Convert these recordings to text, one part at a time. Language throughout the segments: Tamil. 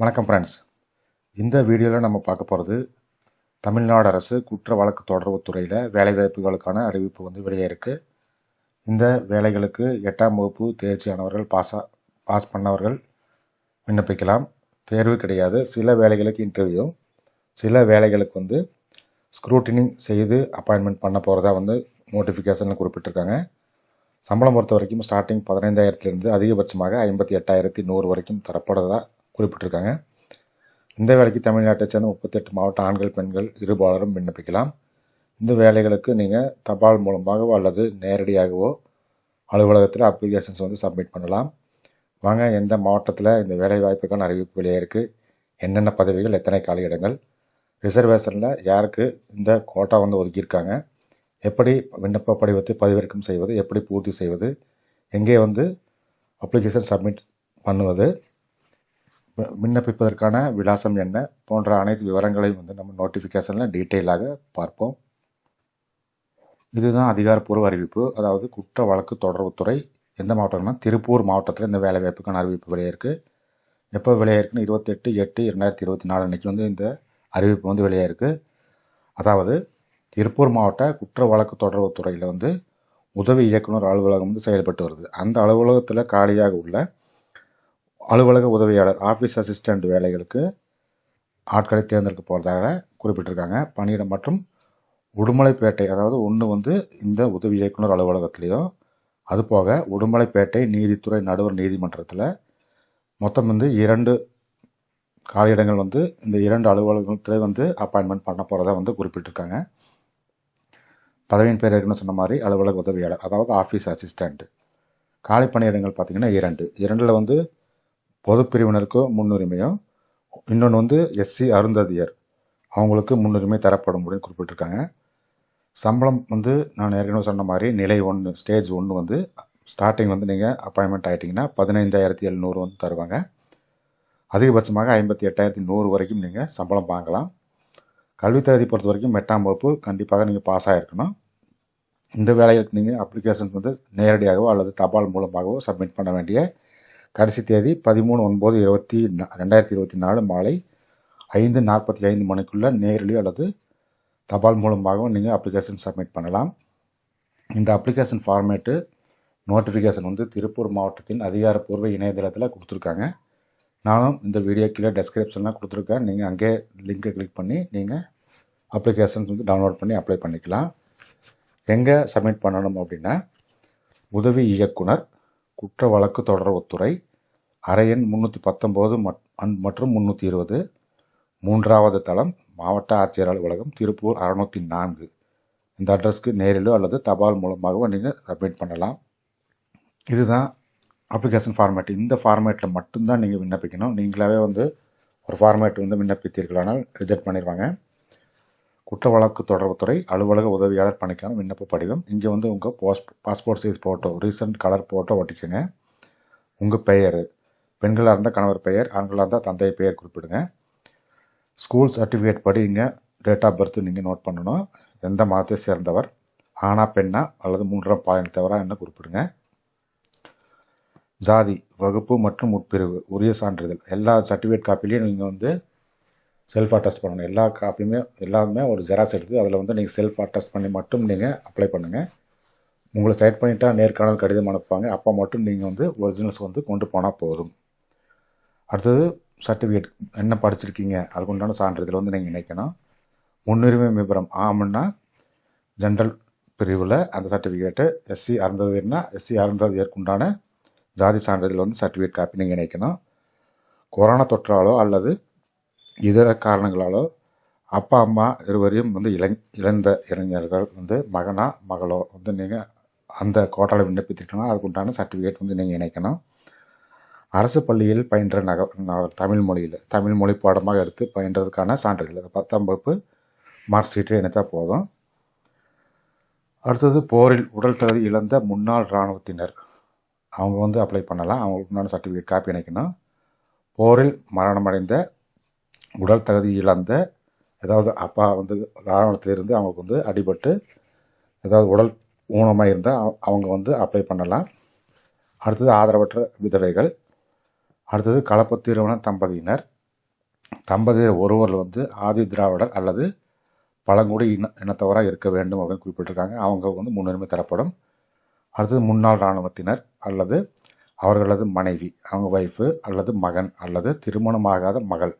வணக்கம் ஃப்ரெண்ட்ஸ் இந்த வீடியோவில் நம்ம பார்க்க போகிறது தமிழ்நாடு அரசு குற்ற வழக்கு தொடர்பு துறையில் வேலைவாய்ப்புகளுக்கான அறிவிப்பு வந்து வெளியாயிருக்கு இந்த வேலைகளுக்கு எட்டாம் வகுப்பு தேர்ச்சியானவர்கள் பாஸா பாஸ் பண்ணவர்கள் விண்ணப்பிக்கலாம். தேர்வு கிடையாது. சில வேலைகளுக்கு இன்டர்வியூ சில வேலைகளுக்கு வந்து ஸ்க்ரூட்டினிங் செய்து அப்பாயின்மெண்ட் பண்ண போகிறதா வந்து நோட்டிஃபிகேஷனில் குறிப்பிட்டிருக்காங்க. சம்பளம் பொறுத்த வரைக்கும் ஸ்டார்டிங் பதினைந்தாயிரத்துலேருந்து அதிகபட்சமாக ஐம்பத்தி எட்டாயிரத்தி நூறு வரைக்கும் தரப்படுறதா குறிப்பிட்டிருக்காங்க. இந்த வேலைக்கு தமிழ்நாட்டை சேர்ந்த முப்பத்தெட்டு மாவட்ட ஆண்கள் பெண்கள் இருபாலரும் விண்ணப்பிக்கலாம். இந்த வேலைகளுக்கு நீங்கள் தபால் மூலமாகவோ அல்லது நேரடியாகவோ அலுவலகத்தில் அப்ளிகேஷன்ஸ் வந்து சப்மிட் பண்ணலாம். வாங்க எந்த மாவட்டத்தில் இந்த வேலைவாய்ப்புக்கான அறிவிப்பு வெளியே இருக்குது என்னென்ன பதவிகள்? எத்தனை காலியிடங்கள்? ரிசர்வேஷனில் யாருக்கு இந்த கோட்டா வந்து ஒதுக்கியிருக்காங்க? எப்படி விண்ணப்ப படிவத்தை பதிவிறக்கம் செய்வது? எப்படி பூர்த்தி செய்வது? எங்கே வந்து அப்ளிகேஷன் சப்மிட் பண்ணுவது? விண்ணப்பிப்பதற்கான விலாசம் என்ன போன்ற அனைத்து விவரங்களையும் வந்து நம்ம நோட்டிஃபிகேஷனில் டீட்டெயிலாக பார்ப்போம். இதுதான் அதிகாரப்பூர்வ அறிவிப்பு. அதாவது குற்ற வழக்கு தொடர்புத்துறை எந்த மாவட்டம்னா திருப்பூர் மாவட்டத்தில் இந்த வேலை வாய்ப்புக்கான அறிவிப்பு வெளியே இருக்குது எப்போ வெளியாயிருக்குன்னு இருபத்தெட்டு எட்டு இரண்டாயிரத்தி இருபத்தி நாலு அன்றைக்கி வந்து இந்த அறிவிப்பு வந்து வெளியாயிருக்கு அதாவது திருப்பூர் மாவட்ட குற்ற வழக்கு தொடர்புத்துறையில் வந்து உதவி இயக்குனர் அலுவலகம் வந்து செயல்பட்டு வருது. அந்த அலுவலகத்தில் காலியாக உள்ள அலுவலக உதவியாளர் ஆஃபீஸ் அசிஸ்டண்ட் வேலைகளுக்கு ஆட்களை தேர்ந்தெடுக்க போகிறதாக குறிப்பிட்டிருக்காங்க. பணியிடம் மற்றும் உடுமலைப்பேட்டை அதாவது ஒன்று வந்து இந்த உதவி இயக்குனர் அலுவலகத்திலையும் அதுபோக உடுமலைப்பேட்டை நீதித்துறை நடுவர் நீதிமன்றத்தில் மொத்தம் வந்து இரண்டு காலியிடங்கள் வந்து இந்த இரண்டு அலுவலகத்தில் வந்து அப்பாயின்மெண்ட் பண்ண போகிறதா வந்து குறிப்பிட்டிருக்காங்க. பதவியின் பேர் ஏற்கனவே சொன்ன மாதிரி அலுவலக உதவியாளர் அதாவது ஆஃபீஸ் அசிஸ்டண்ட் காலி பணியிடங்கள் பார்த்திங்கன்னா இரண்டு. இரண்டில் வந்து பொதுப்பிரிவினருக்கும் முன்னுரிமையும் இன்னொன்று வந்து எஸ்சி அருந்ததியர். அவங்களுக்கு முன்னுரிமை தரப்படும் அப்படின்னு குறிப்பிட்டிருக்காங்க. சம்பளம் வந்து நான் ஏற்கனவே சொன்ன மாதிரி நிலை ஒன்று ஸ்டேஜ் ஒன்று வந்து ஸ்டார்டிங் வந்து நீங்கள் அப்பாயின்மெண்ட் ஆகிட்டிங்கன்னா பதினைந்தாயிரத்தி எழுநூறு வந்து தருவாங்க. அதிகபட்சமாக ஐம்பத்தி எட்டாயிரத்தி நூறு வரைக்கும் நீங்கள் சம்பளம் வாங்கலாம். கல்வி தகுதி பொறுத்த வரைக்கும் எட்டாம் வகுப்பு கண்டிப்பாக நீங்கள் பாஸ் ஆகிருக்கணும் இந்த வேலைகளுக்கு நீங்கள் அப்ளிகேஷன் வந்து நேரடியாகவோ அல்லது தபால் மூலமாகவோ சப்மிட் பண்ண வேண்டிய கடைசி தேதி பதிமூணு ஒன்பது இருபத்தி ரெண்டாயிரத்தி இருபத்தி நாலு மாலை ஐந்து நாற்பத்தி ஐந்து மணிக்குள்ளே நேரிலோ அல்லது தபால் மூலமாகவும் நீங்கள் அப்ளிகேஷன் சப்மிட் பண்ணலாம். இந்த அப்ளிகேஷன் ஃபார்மேட்டு நோட்டிஃபிகேஷன் வந்து திருப்பூர் மாவட்டத்தின் அதிகாரப்பூர்வ இணையதளத்தில் கொடுத்துருக்காங்க. நானும் இந்த வீடியோ கீழே டெஸ்கிரிப்ஷன்லாம் கொடுத்துருக்கேன். நீங்கள் அங்கே லிங்கை கிளிக் பண்ணி நீங்கள் அப்ளிகேஷன்ஸ் வந்து டவுன்லோட் பண்ணி அப்ளை பண்ணிக்கலாம். எங்கே சப்மிட் பண்ணணும் அப்படின்னா உதவி இயக்குனர் குற்ற வழக்கு தொடர்புத்துறை அறை எண் முந்நூற்றி பத்தொம்போது மற்றும் முந்நூற்றி இருபது. மூன்றாவது தளம் மாவட்ட ஆட்சியர் அலுவலகம் திருப்பூர் அறுநூற்றி நான்கு. இந்த அட்ரஸ்க்கு நேரிலோ அல்லது தபால் மூலமாகவோ நீங்கள் சப்மிட் பண்ணலாம். இதுதான் அப்ளிகேஷன் ஃபார்மேட் இந்த ஃபார்மேட்டில் மட்டும்தான் நீங்கள் விண்ணப்பிக்கணும். நீங்களாவே வந்து ஒரு ஃபார்மேட் வந்து விண்ணப்பித்தீர்களானால் ரிஜெக்ட் பண்ணிடுவாங்க. குற்ற வழக்கு தொடர்புத்துறை அலுவலக உதவியாளர் பணிக்கான விண்ணப்ப படிவம். இங்கே வந்து உங்கள் pass passport size photo recent colour photo ஒட்டிச்சுங்க உங்கள் பெயர் பெண்களாக இருந்தால் கணவர் பெயர் ஆண்களாக இருந்தால் தந்தை பெயர் குறிப்பிடுங்க. ஸ்கூல் சர்டிஃபிகேட் படி இங்கே டேட் ஆஃப் பர்த் நீங்கள் நோட் பண்ணணும். எந்த மதத்தை சேர்ந்தவர் ஆணா பெண்ணா அல்லது மூன்றாம் பாலினத்தவரா என்ன குறிப்பிடுங்க. ஜாதி வகுப்பு மற்றும் உட்பிரிவு உரிய சான்றிதழ் எல்லா சர்டிஃபிகேட் காப்பிலையும் நீங்கள் வந்து செல்ஃப் டெஸ்ட் பண்ணணும். எல்லா காப்பியுமே எல்லாமே ஒரு ஜெராக்ஸ் எடுத்து அதில் வந்து நீங்கள் செல்ஃப் டெஸ்ட் பண்ணி மட்டும் நீங்கள் அப்ளை பண்ணுங்கள் உங்களை செலக்ட் பண்ணிட்டா நேர்காணல் கடிதம் அனுப்புவாங்க. அப்போ மட்டும் நீங்கள் வந்து ஒரிஜினல்ஸ் வந்து கொண்டு போனால் போதும். அடுத்தது சர்டிஃபிகேட் என்ன படிச்சிருக்கீங்க? அதுக்கு உண்டான சான்றிதழ் வந்து நீங்கள் இணைக்கணும். முன்னுரிமை விபரம் ஆமன்னா ஜென்ரல் பிரிவில் அந்த சர்டிஃபிகேட்டு எஸ்சி அறந்ததுன்னா எஸ்சி அறந்ததுக்குண்டான ஜாதி சான்றிதழ் வந்து சர்டிஃபிகேட் காப்பி நீங்கள் இணைக்கணும். கொரோனா தொற்றாலோ அல்லது இதர காரணங்களாலோ அப்பா அம்மா இருவரையும் வந்து இளை இழந்த இளைஞர்கள் வந்து மகனா மகளோ வந்து நீங்கள் அந்த கோட்டாவில் விண்ணப்பித்திருக்கணும். அதுக்கு உண்டான சர்டிஃபிகேட் வந்து நீங்கள் இணைக்கணும். அரசு பள்ளியில் பயின்ற நக தமிழ் மொழியில் தமிழ் மொழி பாடமாக எடுத்து பயின்றதுக்கான சான்றிதழ். பத்தாம் வகுப்பு மார்க் ஷீட்டு இணைத்தா போதும். அடுத்தது போரில் உடல் தகுதி இழந்த முன்னாள் இராணுவத்தினர். அவங்க வந்து அப்ளை பண்ணலாம். அவங்களுக்கு உண்டான சர்டிஃபிகேட் காப்பி இணைக்கணும். போரில் மரணமடைந்த உடல் தகுதி இழந்த ஏதாவது அப்பா வந்து இராணுவத்திலிருந்து அவங்களுக்கு வந்து அடிபட்டு ஏதாவது உடல் ஊனமாக இருந்தால் அவங்க வந்து அப்ளை பண்ணலாம். அடுத்தது ஆதரவற்ற விதவைகள். அடுத்தது கலப்பு திருமண தம்பதியினர். தம்பதியர் ஒருவரில் வந்து ஆதி திராவிடர் அல்லது பழங்குடி இன இனத்தவராக இருக்க வேண்டும் அப்படின்னு குறிப்பிட்டிருக்காங்க. அவங்க வந்து முன்னுரிமை தரப்படும். அடுத்தது முன்னாள் இராணுவத்தினர் அல்லது அவர்களது மனைவி அவங்க ஒய்ஃபு அல்லது மகன் அல்லது திருமணமாகாத மகள்.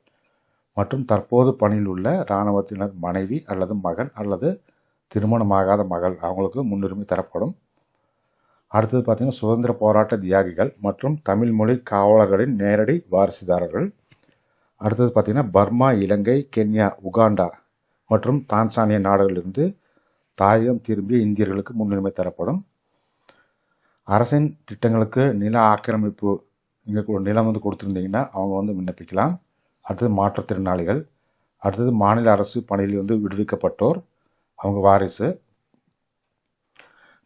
மற்றும் தற்போது பணியில் உள்ள இராணுவத்தினர் மனைவி அல்லது மகன் அல்லது திருமணமாகாத மகள் அவங்களுக்கு முன்னுரிமை தரப்படும். அடுத்தது பார்த்திங்கன்னா சுதந்திர போராட்ட தியாகிகள் மற்றும் தமிழ் மொழி காவலர்களின் நேரடி வாரிசுதாரர்கள். அடுத்தது பார்த்திங்கன்னா பர்மா இலங்கை கென்யா உகாண்டா மற்றும் தான்சானிய நாடுகளிலிருந்து தாயகம் திரும்பிய இந்தியர்களுக்கு முன்னுரிமை தரப்படும். அரசின் திட்டங்களுக்கு நில ஆக்கிரமிப்பு நீங்கள் நிலம் வந்து கொடுத்துருந்தீங்கன்னா அவங்க வந்து விண்ணப்பிக்கலாம். அடுத்தது மாற்றுத்திறனாளிகள் அடுத்தது மாநில அரசு பணியில் வந்து விடுவிக்கப்பட்டோர் அவங்க வாரிசு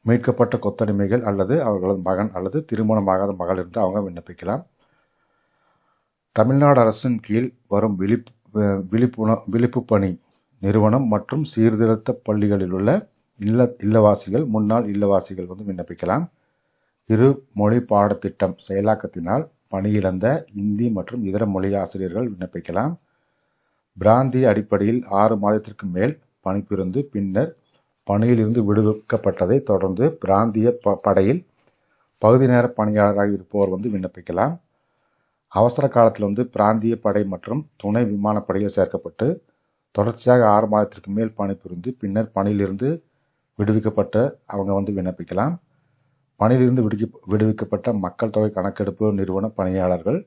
மீட்கப்பட்ட கொத்தடிமைகள் அல்லது அவர்களது மகன் அல்லது திருமணமாகாத மகள் இருந்து அவங்க விண்ணப்பிக்கலாம். தமிழ்நாடு அரசின் கீழ் வரும் விழிப்பு விழிப்புண விழிப்பு பணி நிறுவனம் மற்றும் சீர்திருத்த பள்ளிகளில் உள்ள இல்ல இல்லவாசிகள் முன்னாள் இல்லவாசிகள் வந்து விண்ணப்பிக்கலாம். இரு மொழி பாடத்திட்டம் செயலாக்கத்தினால் பணியிழந்த இந்தி மற்றும் இதர மொழி ஆசிரியர்கள் விண்ணப்பிக்கலாம். பிராந்திய அடிப்படையில் ஆறு மாதத்திற்கு மேல் பணிபுரிந்து பின்னர் பணியிலிருந்து விடுவிக்கப்பட்டதை தொடர்ந்து பிராந்திய ப படையில் பகுதி நேர பணியாளராக இருப்பவர் வந்து விண்ணப்பிக்கலாம். அவசர காலத்தில் வந்து பிராந்திய படை மற்றும் துணை விமானப்படையில் சேர்க்கப்பட்டு தொடர்ச்சியாக ஆறு மாதத்திற்கு மேல் பணிபுரிந்து பின்னர் பணியிலிருந்து விடுவிக்கப்பட்ட அவங்க வந்து விண்ணப்பிக்கலாம். பணியிலிருந்து விடுவி விடுவிக்கப்பட்ட மக்கள் தொகை கணக்கெடுப்பு நிறுவன பணியாளர்கள்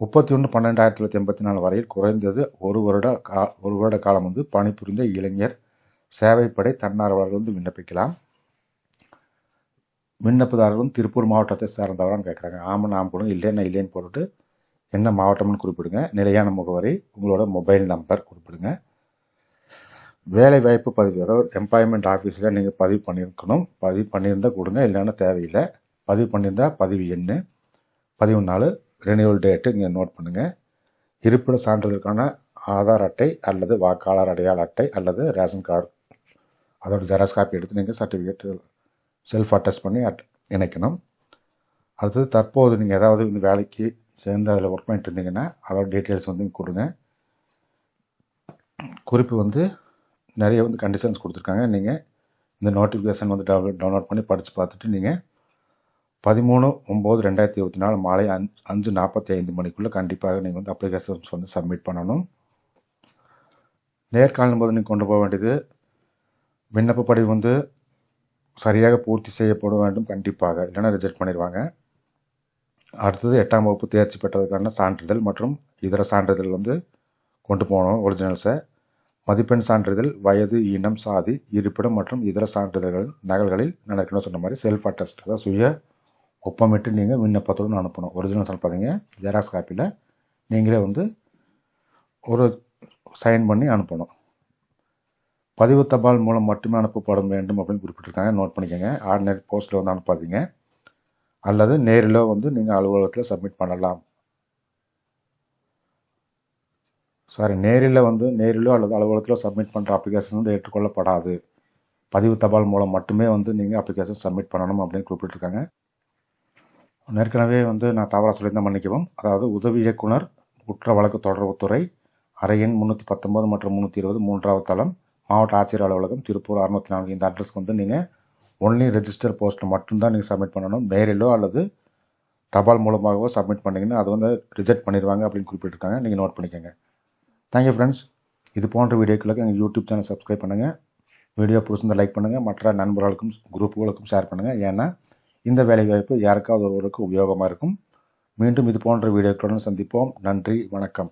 முப்பத்தி ஒன்று பன்னெண்டு ஆயிரத்தி தொள்ளாயிரத்தி எண்பத்தி நாலு வரையில் குறைந்தது ஒரு வருட கா ஒரு வருட காலம் வந்து பணிபுரிந்த இளைஞர் சேவைப்படை தன்னார்வலர்கள் வந்து விண்ணப்பிக்கலாம். விண்ணப்பதாரர்களும் திருப்பூர் மாவட்டத்தை சார்ந்தவரான்னு கேட்குறாங்க ஆமாம் நாம் கொடுங்க இல்லைன்னா இல்லைன்னு போட்டுட்டு என்ன மாவட்டம்னு குறிப்பிடுங்க. நிலையான முகவரி உங்களோட மொபைல் நம்பர் குறிப்பிடுங்க. வேலை வாய்ப்பு பதிவு அதாவது எம்ப்ளாய்மெண்ட் ஆஃபீஸில் நீங்கள் பதிவு பண்ணியிருக்கணும் பதிவு பண்ணியிருந்தால் கொடுங்க இல்லைன்னா தேவையில்லை. பதிவு பண்ணியிருந்தால் பதிவு எண்ணு. பதிவு நாள் ரெனியூவல் டேட்டு இங்கே நோட் பண்ணுங்கள் இருப்பிட சான்றிதழுக்கான ஆதார் அட்டை அல்லது வாக்காளர் அடையாள அட்டை அல்லது ரேஷன் கார்டு. அதோட ஜெராக்ஸ் காப்பி எடுத்து நீங்கள் சர்டிஃபிகேட் செல்ஃப் அட்டஸ்ட் பண்ணி அட் இணைக்கணும். அடுத்தது தற்போது நீங்கள் ஏதாவது இந்த வேலைக்கு சேர்ந்து அதில் ஒர்க் பண்ணிட்டு இருந்தீங்கன்னா அதோட டீட்டெயில்ஸ் வந்து கொடுங்க. குறிப்பு வந்து நிறைய வந்து கண்டிஷன்ஸ் கொடுத்துருக்காங்க. நீங்கள் இந்த நோட்டிஃபிகேஷன் வந்து டவுன்லோட் டவுன்லோட் பண்ணி படித்து பார்த்துட்டு நீங்கள் பதிமூணு ஒம்பது ரெண்டாயிரத்தி இருபத்தி நாலு மாலை அஞ்சு அஞ்சு நாற்பத்தி ஐந்து மணிக்குள்ளே கண்டிப்பாக நீங்கள் வந்து அப்ளிகேஷன்ஸ் வந்து சப்மிட் பண்ணணும். நேர்காணலும் போது நீங்கள் கொண்டு போக வேண்டியது. விண்ணப்ப படிவு வந்து சரியாக பூர்த்தி செய்யப்பட வேண்டும் கண்டிப்பாக. இல்லைன்னா ரிஜெக்ட் பண்ணிடுவாங்க அடுத்தது எட்டாம் வகுப்பு தேர்ச்சி பெற்றதுக்கான சான்றிதழ் மற்றும் இதர சான்றிதழ் வந்து கொண்டு போகணும் ஒரிஜினல்ஸை மதிப்பெண் சான்றிதழ் வயது இனம் சாதி இருப்பிடம் மற்றும் இதர சான்றிதழ்கள் நகல்களில் நான் ஏற்கனவே சொன்ன மாதிரி செல்ஃப் அட்டஸ்ட் அதாவது சுய ஒப்பமிட்டு நீங்கள் விண்ணப்பத்துடன் அனுப்பணும். ஒரிஜினல் அனுப்பாதீங்க ஜெராக்ஸ் காப்பியில் நீங்களே வந்து ஒரு சைன் பண்ணி அனுப்பணும். பதிவு தபால் மூலம் மட்டுமே அனுப்பப்பட வேண்டும் அப்படின்னு குறிப்பிட்டிருக்காங்க. நோட் பண்ணிக்கோங்க. ஆர்டினரி போஸ்ட்டில் வந்து அனுப்பாதீங்க. அல்லது நேரில் வந்து நீங்கள் அலுவலகத்தில் சப்மிட் பண்ணலாம். சாரி நேரில் வந்து நேரிலோ அல்லது அலுவலகத்திலோ சப்மிட் பண்ணுற அப்ளிகேஷன் வந்து ஏற்றுக்கொள்ளப்படாது. பதிவு தபால் மூலம் மட்டுமே வந்து நீங்கள் அப்ளிகேஷன் சப்மிட் பண்ணணும் அப்படின்னு குறிப்பிட்டிருக்காங்க. ஏற்கனவே வந்து நான் தவறாக சொல்லியிருந்தேன் மன்னிக்கவும். அதாவது உதவி இயக்குனர் குற்ற வழக்கு தொடர்புத்துறை அறை எண் முந்நூற்றி பத்தொம்பது மற்றும் முந்நூற்றி இருபது மூன்றாவது தளம் மாவட்ட ஆட்சியர் அலுவலகம் திருப்பூர் அறுநூத்தி நான்கு. இந்த அட்ரஸ்க்கு வந்து நீங்கள் ஒன்லி ரெஜிஸ்டர் போஸ்ட்டில் மட்டும்தான் நீங்கள் சப்மிட் பண்ணணும். நேரிலோ அல்லது தபால் மூலமாகவோ சப்மிட் பண்ணிங்கன்னா அது வந்து ரிஜெக்ட் பண்ணிடுவாங்க அப்படின்னு குறிப்பிட்டிருக்காங்க. நீங்கள் நோட் பண்ணிக்கோங்க. தேங்க்யூ ஃப்ரெண்ட்ஸ் இது போன்ற வீடியோக்களுக்கு எங்கள் யூடியூப் சேனல் சப்ஸ்கிரைப் பண்ணுங்கள் வீடியோ பிடிச்சிருந்தா லைக் பண்ணுங்கள் மற்ற நண்பர்களுக்கும் குரூப்புகளுக்கும் ஷேர் பண்ணுங்கள் ஏன்னா இந்த வேலைவாய்ப்பு யாருக்காவது ஒருவருக்கு உபயோகமாக இருக்கும். மீண்டும் இது போன்ற வீடியோக்களுடன் சந்திப்போம். நன்றி. வணக்கம்.